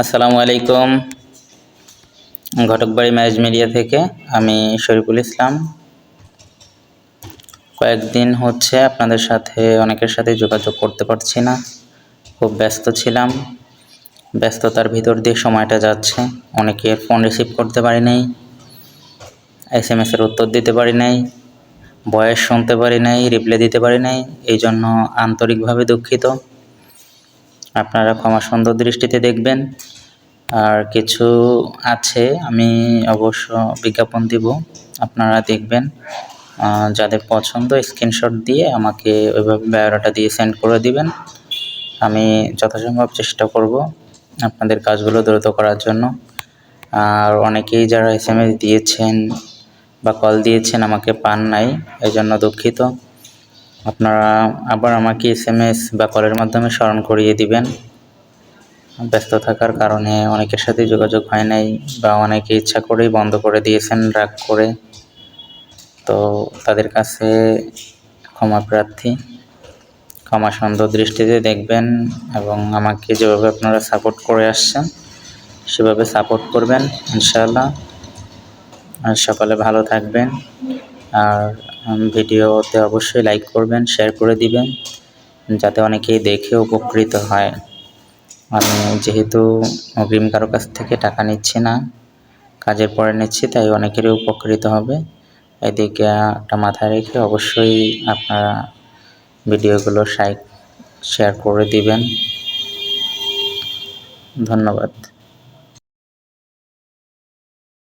আসসালামু আলাইকুম। ঘটকবাড়ি marriage media থেকে আমি শরীফুল ইসলাম। কয়েকদিন হচ্ছে আপনাদের সাথে অনেকের সাথে যোগাযোগ করতে পারছি না। খুব ব্যস্ত ছিলাম। ব্যস্ততার ভিতর দিয়ে সময়টা যাচ্ছে। অনেকের ফোন রিসিভ করতে পারি নাই। এস এম এসের উত্তর দিতে পারি নাই। বয়স শুনতে পারি নাই রিপ্লাই দিতে পারি নাই। এই জন্য আন্তরিকভাবে দুঃখিত। আপনারা ক্ষমা সুন্দর দৃষ্টিতে দেখবেন। আর কিছু আছে, আমি অবশ্য বিজ্ঞাপন দিব, আপনারা দেখবেন। যাদের পছন্দ স্ক্রিনশট দিয়ে আমাকে ওইভাবে বায়োডাটা দিয়ে সেন্ড করে দিবেন। আমি যথাসম্ভব চেষ্টা করব আপনাদের কাজগুলো দ্রুত করার জন্য। আর অনেকেই যারা এস দিয়েছেন বা কল দিয়েছেন, আমাকে পান নাই এই জন্য দুঃখিত। আপনারা আবার আমাকে এস এম এস বা কলের মাধ্যমে স্মরণ করিয়ে দিবেন। ব্যস্ত থাকার কারণে অনেকের সাথে যোগাযোগ হয় নাই বা অনেকে ইচ্ছা করেই বন্ধ করে দিয়েছেন, রাগ করে। তো তাদের কাছে ক্ষমা প্রার্থী ক্ষমা সুন্দর দৃষ্টিতে দেখবেন এবং আমাকে যেভাবে আপনারা সাপোর্ট করে আসছেন, সেভাবে সাপোর্ট করবেন, ইনশাআল্লাহ। আর সকালে ভালো থাকবেন। আর ভিডিওতে অবশ্যই লাইক করবেন শেয়ার করে দিবেন, যাতে অনেকেই দেখে উপকৃত হয়। আমি যেহেতু অগ্রিম কারও কাছ থেকে টাকা নিচ্ছি না, কাজের পরে নিচ্ছি, তাই অনেকেরই উপকৃত হবে। এদিকে একটা মাথায় রেখে অবশ্যই আপনারা ভিডিওগুলো শেয়ার করে দিবেন। ধন্যবাদ।